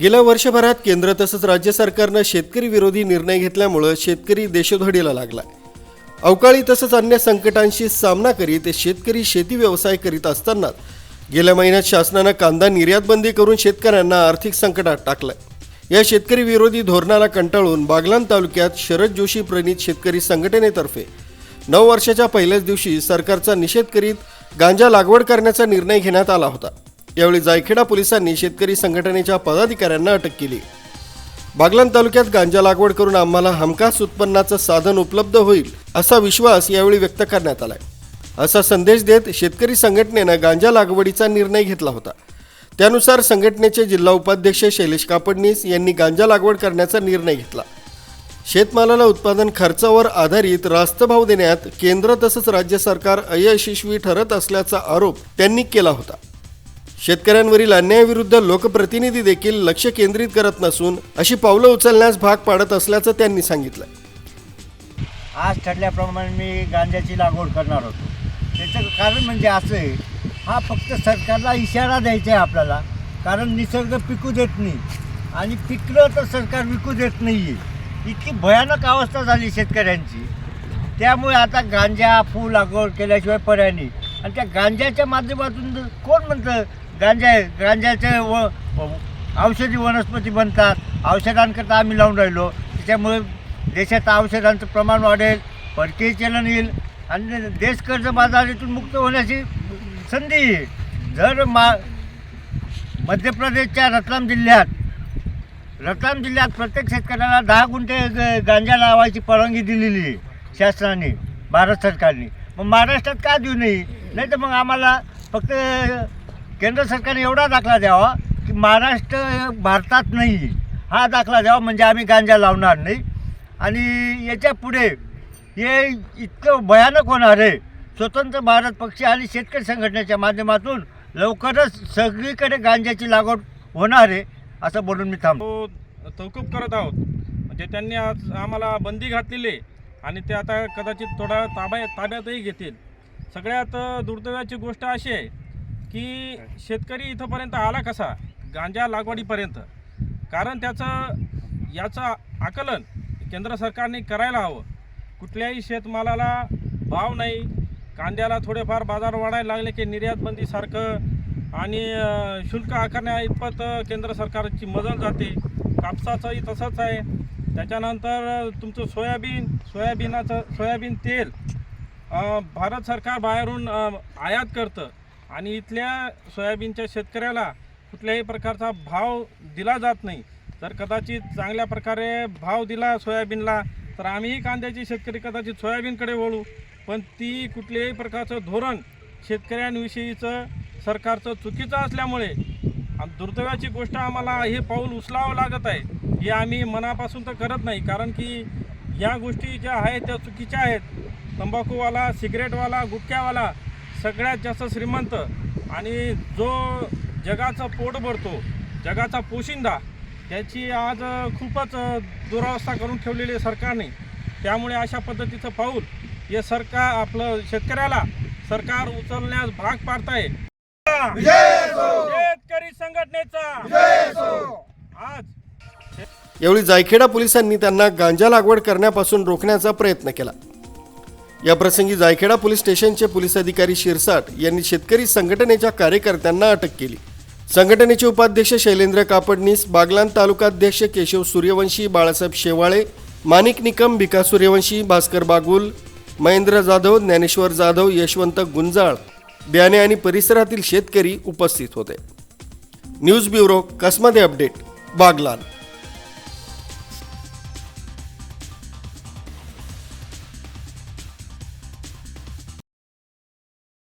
गेल्या वर्षभरात केंद्र तसंच राज्य सरकारनं शेतकरी विरोधी निर्णय घेतल्यामुळं शेतकरी देशोधडीला लागला अवकाळी तसंच अन्य संकटांशी सामना करीत शेतकरी शेती व्यवसाय करीत असताना गेल्या महिन्यात शासनानं कांदा निर्यातबंदी करून शेतकऱ्यांना आर्थिक संकटात टाकलं या शेतकरी विरोधी धोरणाला कंटाळून बागलाण तालुक्यात शरद जोशी प्रणित शेतकरी संघटनेतर्फे नऊ वर्षाच्या पहिल्याच दिवशी सरकारचा निषेध करीत गांजा लागवड करण्याचा निर्णय घेण्यात आला होता. यावेळी जायखेडा पोलिसांनी शेतकरी संघटनेच्या पदाधिकाऱ्यांना अटक केली. बागलान तालुक्यात गांजा लागवड करून आम्हाला हमखास उत्पन्नाचं साधन उपलब्ध होईल असा विश्वास यावेळी व्यक्त करण्यात आलाय. असा संदेश देत शेतकरी संघटनेनं गांजा लागवडीचा निर्णय घेतला होता. त्यानुसार संघटनेचे जिल्हा उपाध्यक्ष शैलेश कापडनीस यांनी गांजा लागवड करण्याचा निर्णय घेतला. शेतमालाला उत्पादन खर्चावर आधारित रास्त भाव देण्यात केंद्र तसंच राज्य सरकार अयशस्वी ठरत असल्याचा आरोप त्यांनी केला होता. शेतकऱ्यांवरील अन्यायाविरुद्ध लोकप्रतिनिधी देखील लक्ष केंद्रित करत नसून अशी पावलं उचलण्यास भाग पाडत असल्याचं त्यांनी सांगितलं. आज ठरल्याप्रमाणे मी गांजाची लागवड करणार होतो. त्याचं कारण म्हणजे असं आहे हा फक्त सरकारला इशारा द्यायचा आहे आपल्याला कारण निसर्ग पिकू देत नाही. आणि पिकलं तर सरकार विकू देत नाही आहे इतकी भयानक अवस्था झाली शेतकऱ्यांची. त्यामुळे आता गांजा फूल लागवड केल्याशिवाय पर्याय नाही. आणि त्या गांजाच्या माध्यमातून जर- कोण म्हणतं गांजा आहे. गांजाचे व औषधी वनस्पती बनतात. औषधांकरता आम्ही लावून राहिलो. त्याच्यामुळे देशात औषधांचं प्रमाण वाढेल परकीय चलन येईल आणि देश कर्ज बाजारीतून मुक्त होण्याची संधी येईल. जर मा मध्य प्रदेशच्या रतलाम जिल्ह्यात रतलाम जिल्ह्यात प्रत्येक शेतकऱ्याला दहा गुंठे ग- गांजा लावायची परवानगी दिलेली आहे शासनाने भारत सरकारने. मग महाराष्ट्रात का देऊ नाही नाही तर मग आम्हाला फक्त केंद्र सरकारने एवढा दाखला द्यावा की महाराष्ट्र भारतात नाही. हा दाखला द्यावा म्हणजे आम्ही गांजा लावणार नाही. आणि याच्यापुढे हे इतकं भयानक होणार आहे. स्वतंत्र भारत पक्ष आणि शेतकरी संघटनेच्या माध्यमातून लवकरच सगळीकडे गांजाची लागवड होणार आहे असं बोलून मी थांबतो तो करत आहोत. म्हणजे त्यांनी आज आम्हाला बंदी घातलेली आणि ते आता कदाचित थोडा ताब्या ताब्यातही घेतील. सगळ्यात दुर्दैवाची गोष्ट अशी आहे की शेतकरी इथंपर्यंत आला कसा? गांजा लागवडीपर्यंत. कारण त्याचं याचं आकलन केंद्र सरकारने करायला हवं. कुठल्याही शेतमालाला भाव नाही. कांद्याला थोडेफार बाजार वाढायला लागले की निर्यातबंदीसारखं आणि शुल्क आकारण्या इतपत केंद्र सरकारची मदत जाते. कापसाचंही तसंच आहे. त्याच्यानंतर तुमचं सोयाबीन सोयाबीनाचं सोयाबीन तेल भारत सरकार बाहेरून आयात करतं. आणि इथल्या सोयाबीनच्या शेतकऱ्याला कुठल्याही प्रकारचा भाव दिला जात नाही. जर कदाचित चांगल्या प्रकारे भाव दिला सोयाबीनला तर आम्हीही कांद्याचे शेतकरी कदाचित सोयाबीनकडे वळू. पण ती कुठल्याही प्रकारचं धोरण शेतकऱ्यांविषयीचं सरकारचं चुकीचं असल्यामुळे आणि दुर्दैवाची गोष्ट आम्हाला हे पाऊल उचलावं लागत आहे हे आम्ही मनापासून तर करत नाही. कारण की या गोष्टी ज्या आहेत त्या चुकीच्या आहेत. तंबाखूवाला सिगरेटवाला गुटख्यावाला सगळ्यात जास्त श्रीमंत आणि जो जगाचं पोट भरतो जगाचा पोशिंदा त्याची आज खूपच दुरावस्था करून ठेवलेली आहे सरकारने. त्यामुळे अशा पद्धतीचं पाऊल हे सरकार आपलं शेतकऱ्याला सरकार उचलण्यास भाग पाडताय. शेतकरी संघटनेचा. आज यावेळी जायखेडा पोलिसांनी त्यांना गांजा लागवड करण्यापासून रोखण्याचा प्रयत्न केला. या प्रसंगी जायखेडा पोलीस स्टेशनचे पोलीस अधिकारी शिरसाट यांनी शेतकरी संघटनेच्या कार्यकर्त्यांना अटक केली. संघटनेचे उपाध्यक्ष शैलेंद्र कापडनीस बागलान तालुकाध्यक्ष केशव सूर्यवंशी बाळासाहेब शेवाळे माणिक निकम भिका सूर्यवंशी भास्कर बागुल महेंद्र जाधव ज्ञानेश्वर जाधव यशवंत गुंजाळ बियाणे आणि परिसरातील शेतकरी उपस्थित होते. न्यूज ब्युरो कसमध्ये अपडेट बागलान.